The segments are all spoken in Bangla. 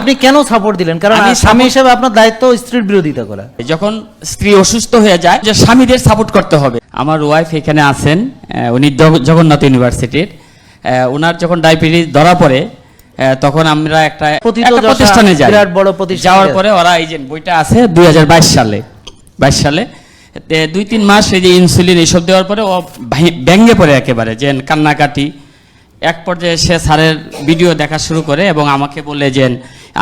আপনি কেন সাপোর্ট দিলেন? কারণ আমি স্বামী হিসেবে আপনার দায়িত্ব স্ত্রীর বিরোধিতা করা। যখন স্ত্রী অসুস্থ হয়ে যায় যে স্বামীদের সাপোর্ট করতে হবে। আমার ওয়াইফ এখানে আছেন উনি জগন্নাথ ইউনিভার্সিটির ওনার যখন ডায়াবেটিস ধরা পড়ে তখন আমরা একটা প্রতিষ্ঠানে যাই। বিরাট বড় প্রতিষ্ঠানে যাওয়ার পরে ওরা এই যে বইটা আছে দুই হাজার বাইশ সালে। বাইশ সালে। দুই তিন মাস এই যে ইনসুলিন এইসব দেওয়ার পরে ও ব্যঙ্গে পড়ে একেবারে যে কান্নাকাটি। এক পর্যায়ে সে স্যারের ভিডিও দেখা শুরু করে এবং আমাকে বলে যে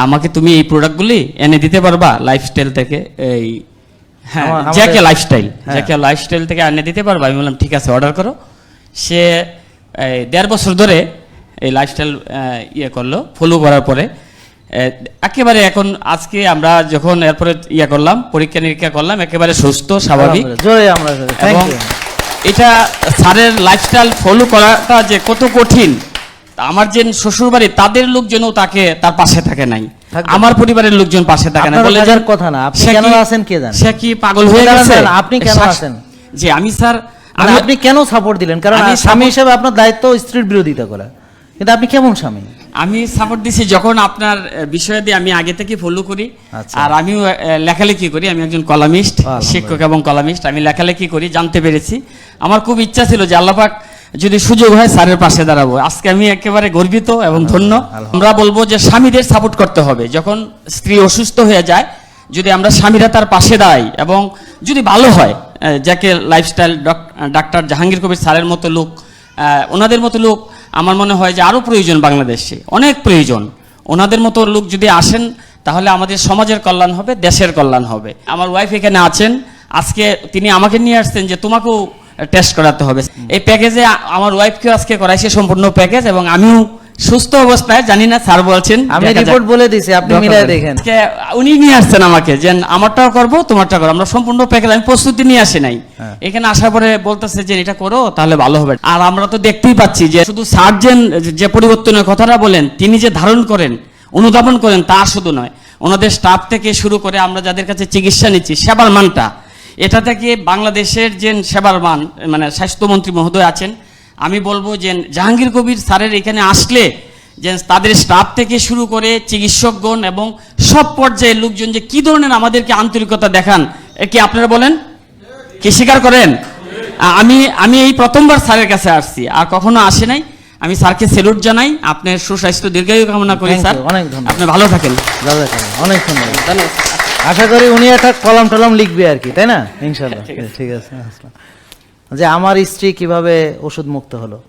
আমাকে তুমি এই প্রোডাক্টগুলি এনে দিতে পারবা লাইফস্টাইল থেকে এই হ্যাঁ জ্যাকে লাইফস্টাইল। জ্যাকে লাইফস্টাইল থেকে এনে দিতে পারবা। আমি বললাম ঠিক আছে অর্ডার করো। সে দেড় বছর ধরে এই লাইফস্টাইল ইয়ে করল ফলো করার পরে। একেবারে এখন আজকে আমরা যখন এরপরে ইয়ে করলাম পরীক্ষা নিরীক্ষা করলাম একেবারে সুস্থ স্বাভাবিক। এবং এটা স্যারের লাইফস্টাইল ফলো করাটা যে কত কঠিন আমার যে শ্বশুর বাড়ি তাদের লোকজনও তাকে তার পাশে থাকে নাই। আমার পরিবারের লোকজন পাশে থাকে না বলে থাকার যে- কথা না, আপনি কেন আছেন কে জানে? সে কি পাগল হয়ে গেছে? আপনি কেন আছেন? যে আমি স্যার মানে আপনি কেন সাপোর্ট দিলেন? কারণ আমি স্বামী হিসেবে আপনার দায়িত্ব স্ত্রীর বিরোধিতা করা। কিন্তু আপনি কেমন স্বামী? আমি সাপোর্ট দিছি যখন আপনার বিষয় দিয়ে আমি আগে থেকে ফলো করি। আচ্ছা। আর আমিও লেখালেখি করি। আমি একজন কলামিস্ট শিক্ষক এবং কলামিস্ট। আমি লেখালেখি করি জানতে পেরেছি। আমার খুব ইচ্ছা ছিল যে আল্লাপাক যদি সুযোগ হয় স্যারের পাশে দাঁড়াবো। আজকে আমি একেবারে গর্বিত এবং ধন্য। আমরা বলব যে স্বামীদের সাপোর্ট করতে হবে। যখন স্ত্রী অসুস্থ হয়ে যায় যদি আমরা স্বামীরা তার পাশে দাঁড়াই এবং যদি ভালো হয় যাকে লাইফস্টাইল ডাক্তার জাহাঙ্গীর কবির স্যারের মতো লোক ওনাদের মতো লোক আমার মনে হয় যে আরও প্রয়োজন বাংলাদেশে। অনেক প্রয়োজন। ওনাদের মতো লোক যদি আসেন তাহলে আমাদের সমাজের কল্যাণ হবে দেশের কল্যাণ হবে। আমার ওয়াইফ এখানে আছেন। আজকে তিনি আমাকে নিয়ে আসছেন যে তোমাকেও টেস্ট করাতে হবে। এই প্যাকেজে আমার ওয়াইফকেও আজকে করাইছে সম্পূর্ণ প্যাকেজ এবং আমিও সুস্থ অবস্থায় জানি না স্যার বলছেন আমি রিপোর্ট বলে দিছি আপনি মিলাই দেখেন। উনি নিয়ে আসছেন আমাকে যে আমারটাও করব তোমারটাও করব। আমরা সম্পূর্ণ প্যাকেজ আমি প্রস্তুতি নিয়ে আসি নাই। হ্যাঁ। এখানে আসার পরে বলতেছে যে এটা করো তাহলে ভালো হবে। আর আমরা তো দেখতেই পাচ্ছি যে শুধু সার্জেন যে পরিবর্তনের কথাটা বলেন তিনি যে ধারণ করেন অনুধাবন করেন তা শুধু নয়। ওনাদের স্টাফ থেকে শুরু করে আমরা যাদের কাছে চিকিৎসা নিচ্ছি সেবার মানটা এটা থেকে বাংলাদেশের যে সেবার মান মানে স্বাস্থ্যমন্ত্রী মহোদয় আছেন আমি বলব যে জাহাঙ্গীর কবির স্যারের এখানে আসলে যে তাদের স্টাফ থেকে শুরু করে চিকিৎসকগণ এবং সব পর্যায়ের লোকজন যে কি ধরনের আমাদেরকে আন্তরিকতা দেখান কি আপনারা বলেন? কি স্বীকার করেন? আমি আমি এই প্রথমবার স্যারের কাছে আসছি আর কখনো আসে নাই। আমি স্যারকে সেলুট জানাই আপনার সুস্বাস্থ্য দীর্ঘায়ু কামনা করি স্যার। অনেক ধন্যবাদ। আপনি ভালো থাকেন। অনেক সুন্দর আশা করি উনি একটা কলম টলম লিখবে আর কি তাই না? ইনশাল্লাহ। ঠিক আছে। যে আমার স্ত্রী কীভাবে ওষুধ মুক্ত হলো?